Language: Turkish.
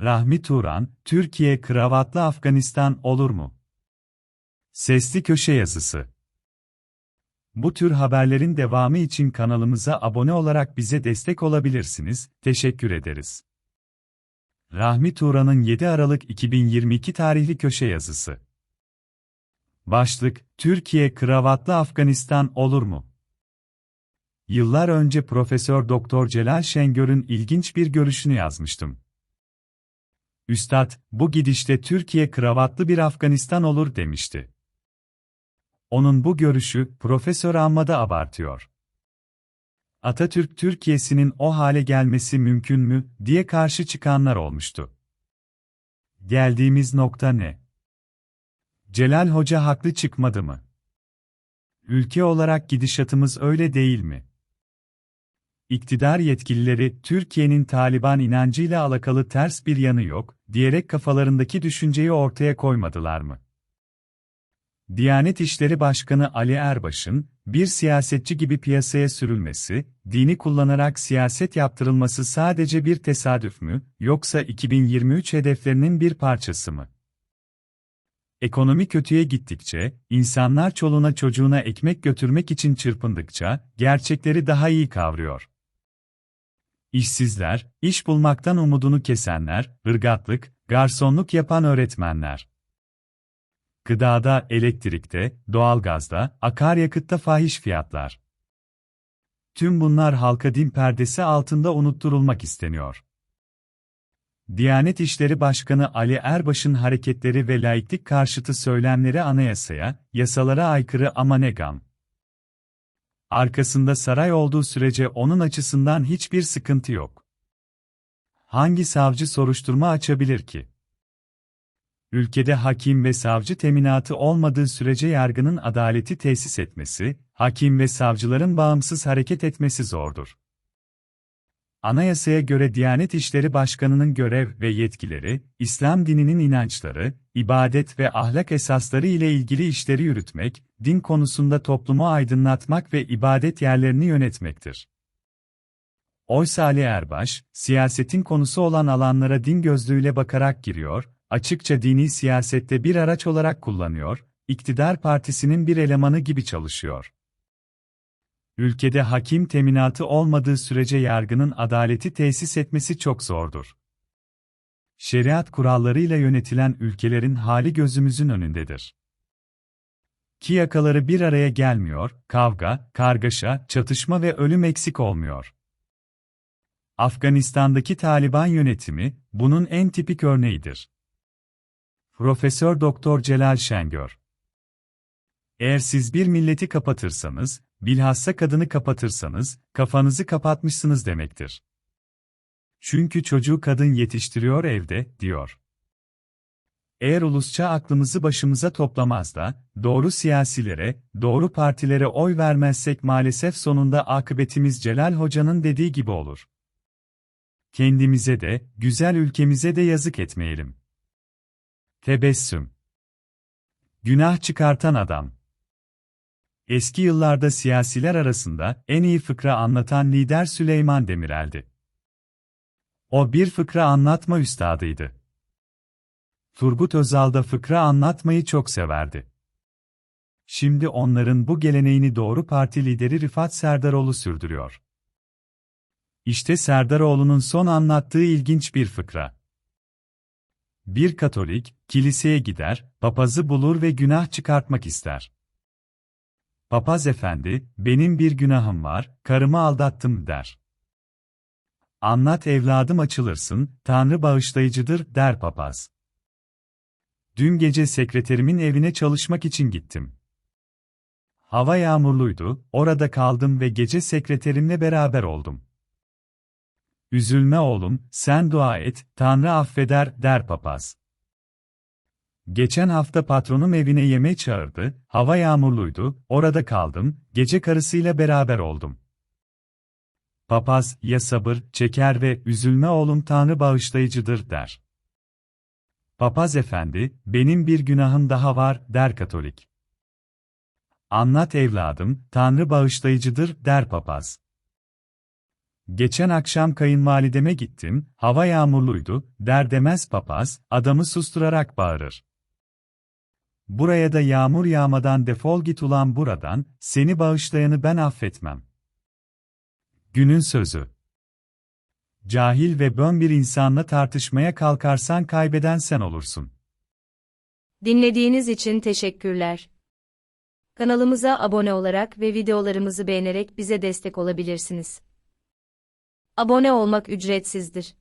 Rahmi Turan, Türkiye kravatlı Afganistan olur mu? Sesli Köşe Yazısı Bu tür haberlerin devamı için kanalımıza abone olarak bize destek olabilirsiniz, teşekkür ederiz. Rahmi Turan'ın 7 Aralık 2022 tarihli köşe yazısı. Başlık, Türkiye kravatlı Afganistan olur mu? Yıllar önce Profesör Doktor Celal Şengör'ün ilginç bir görüşünü yazmıştım. Üstad, bu gidişte Türkiye kravatlı bir Afganistan olur demişti. Onun bu görüşü, Profesör amma da abartıyor. Atatürk Türkiye'sinin o hale gelmesi mümkün mü, diye karşı çıkanlar olmuştu. Geldiğimiz nokta ne? Celal Hoca haklı çıkmadı mı? Ülke olarak gidişatımız öyle değil mi? İktidar yetkilileri, Türkiye'nin Taliban inancıyla alakalı ters bir yanı yok, diyerek kafalarındaki düşünceyi ortaya koymadılar mı? Diyanet İşleri Başkanı Ali Erbaş'ın, bir siyasetçi gibi piyasaya sürülmesi, dini kullanarak siyaset yaptırılması sadece bir tesadüf mü, yoksa 2023 hedeflerinin bir parçası mı? Ekonomi kötüye gittikçe, insanlar çoluğuna çocuğuna ekmek götürmek için çırpındıkça, gerçekleri daha iyi kavruyor. İşsizler, iş bulmaktan umudunu kesenler, ırgatlık, garsonluk yapan öğretmenler. Gıdada, elektrikte, doğalgazda, akaryakıtta fahiş fiyatlar. Tüm bunlar halka din perdesi altında unutturulmak isteniyor. Diyanet İşleri Başkanı Ali Erbaş'ın hareketleri ve laiklik karşıtı söylemleri anayasaya, yasalara aykırı ama ne gam. Arkasında saray olduğu sürece onun açısından hiçbir sıkıntı yok. Hangi savcı soruşturma açabilir ki? Ülkede hakim ve savcı teminatı olmadığı sürece yargının adaleti tesis etmesi, hakim ve savcıların bağımsız hareket etmesi zordur. Anayasaya göre Diyanet İşleri Başkanı'nın görev ve yetkileri, İslam dininin inançları, ibadet ve ahlak esasları ile ilgili işleri yürütmek, din konusunda toplumu aydınlatmak ve ibadet yerlerini yönetmektir. Oysa Ali Erbaş, siyasetin konusu olan alanlara din gözlüğüyle bakarak giriyor, açıkça dini siyasette bir araç olarak kullanıyor, iktidar partisinin bir elemanı gibi çalışıyor. Ülkede hakim teminatı olmadığı sürece yargının adaleti tesis etmesi çok zordur. Şeriat kurallarıyla yönetilen ülkelerin hali gözümüzün önündedir. Ki yakaları bir araya gelmiyor, kavga, kargaşa, çatışma ve ölüm eksik olmuyor. Afganistan'daki Taliban yönetimi bunun en tipik örneğidir. Profesör Doktor Celal Şengör Eğer siz bir milleti kapatırsanız, bilhassa kadını kapatırsanız, kafanızı kapatmışsınız demektir. Çünkü çocuğu kadın yetiştiriyor evde, diyor. Eğer ulusça aklımızı başımıza toplamaz da, doğru siyasilere, doğru partilere oy vermezsek maalesef sonunda akıbetimiz Celal Hoca'nın dediği gibi olur. Kendimize de, güzel ülkemize de yazık etmeyelim. Tebessüm Günah çıkartan adam Eski yıllarda siyasiler arasında en iyi fıkra anlatan lider Süleyman Demirel'di. O bir fıkra anlatma üstadıydı. Turgut Özal da fıkra anlatmayı çok severdi. Şimdi onların bu geleneğini Doğru Parti lideri Rifat Serdaroğlu sürdürüyor. İşte Serdaroğlu'nun son anlattığı ilginç bir fıkra. Bir Katolik, kiliseye gider, papazı bulur ve günah çıkartmak ister. Papaz efendi, benim bir günahım var, karımı aldattım der. Anlat evladım açılırsın, Tanrı bağışlayıcıdır der papaz. Dün gece sekreterimin evine çalışmak için gittim. Hava yağmurluydu, orada kaldım ve gece sekreterimle beraber oldum. Üzülme oğlum, sen dua et, Tanrı affeder, der papaz. Geçen hafta patronum evine yeme çağırdı, hava yağmurluydu, orada kaldım, gece karısıyla beraber oldum. Papaz, ya sabır, çeker ve üzülme oğlum Tanrı bağışlayıcıdır der. Papaz efendi, benim bir günahım daha var, der Katolik. Anlat evladım, Tanrı bağışlayıcıdır, der papaz. Geçen akşam kayınvalideme gittim, hava yağmurluydu, der demez papaz, adamı susturarak bağırır. Buraya da yağmur yağmadan defol git ulan buradan, seni bağışlayanı ben affetmem. Günün sözü. Cahil ve bön bir insanla tartışmaya kalkarsan kaybeden sen olursun. Dinlediğiniz için teşekkürler. Kanalımıza abone olarak ve videolarımızı beğenerek bize destek olabilirsiniz. Abone olmak ücretsizdir.